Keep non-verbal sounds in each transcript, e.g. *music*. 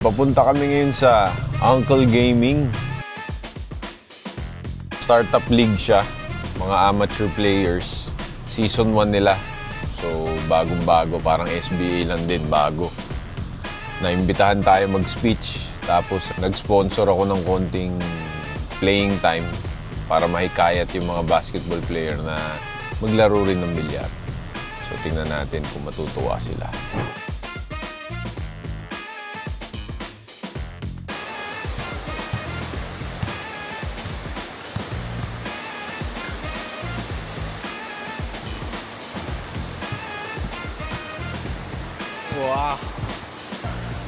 Papunta kami ngayon sa Uncle Gaming. Startup league siya. Mga amateur players. Season 1 nila. So, bagong-bago. Parang SBA lang din, bago. Naimbitahan tayo mag-speech. Tapos, nag-sponsor ako ng konting playing time para mahikayat yung mga basketball player na maglaro rin ng bilyar. So, tingnan natin kung matutuwa sila. Wow.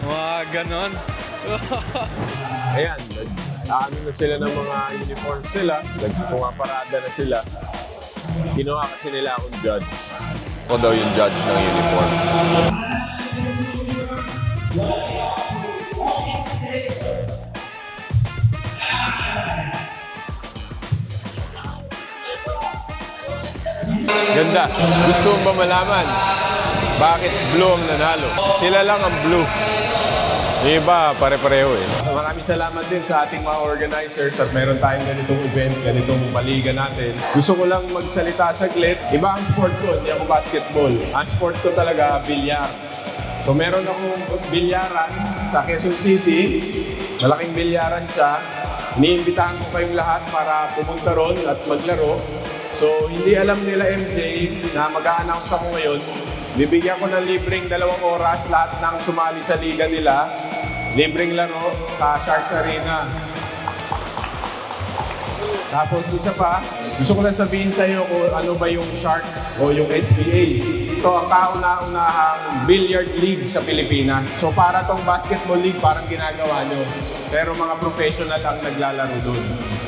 Wow, ganon. *laughs* Ayan, nag-ano na sila ng mga uniforms nila. Nagpumaparada na sila. Kinuha kasi nila akong judge. Ako daw yung judge ng uniform. Ganda. Gusto mo ba malaman bakit blue ang nanalo? Sila lang ang blue. Iba, pare-pareho eh. Maraming salamat din sa ating mga organizers at meron tayong ganitong event, ganitong paliga natin. Gusto ko lang magsalita saglit. Iba ang sport ko, hindi ako basketball. Ang sport ko talaga, bilyar. So meron akong bilyaran sa Quezon City. Malaking bilyaran siya. Iniimbitahan ko kayong lahat para pumunta ron at maglaro. So hindi alam nila MJ na mag-a-announce ako ngayon. Bibigyan ko ng libreng dalawang oras lahat ng sumali sa liga nila. Libreng laro sa Sharks Arena. Tapos isa pa, gusto ko lang sabihin sa iyo kung ano ba yung Sharks o yung SBA. Ito ang kauna-unahang billiard league sa Pilipinas. So para tong basketball league, parang ginagawa nyo. Pero mga professional ang naglalaro doon.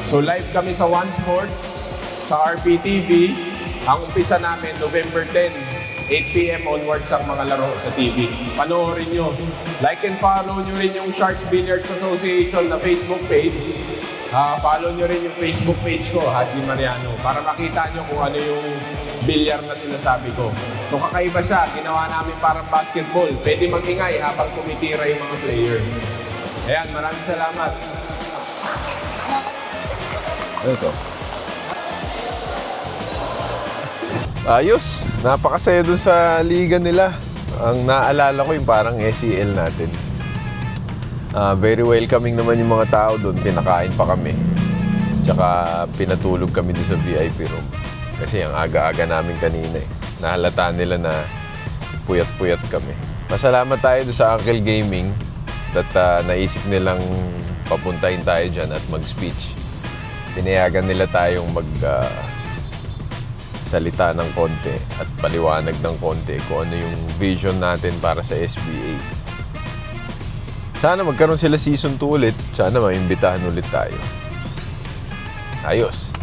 So live kami sa One Sports, sa RPTV. Ang umpisa namin, November 10, 8pm onwards ang mga laro sa TV. Panoorin nyo. Like and follow nyo rin yung Sharks Billiards Association na Facebook page. Ah, follow nyo rin yung Facebook page ko, Hadley Mariano, para makita nyo kung ano yung bilyar na sinasabi ko. So kakaiba siya, ginawa namin parang basketball. Pwede magingay habang tumitira yung mga player. Ayan, maraming salamat. Ano Ayos, napakasaya dun sa liga nila. Ang naalala ko yung parang SEL natin. Ah, very welcoming naman yung mga tao doon. Pinakain pa kami. Tsaka pinatulog kami doon sa VIP room. Kasi ang aga-aga namin kanina eh. Nahalata nila na puyat-puyat kami. Pasalamat tayo doon sa Uncle Gaming that ah, naisip nilang papuntahin tayo dyan at mag-speech. Pinayagan nila tayong mag ah, salita ng konti at paliwanag ng konti kung ano yung vision natin para sa SBA. Sana magkaroon sila season 2 ulit. Sana maimbitahan ulit tayo. Ayos.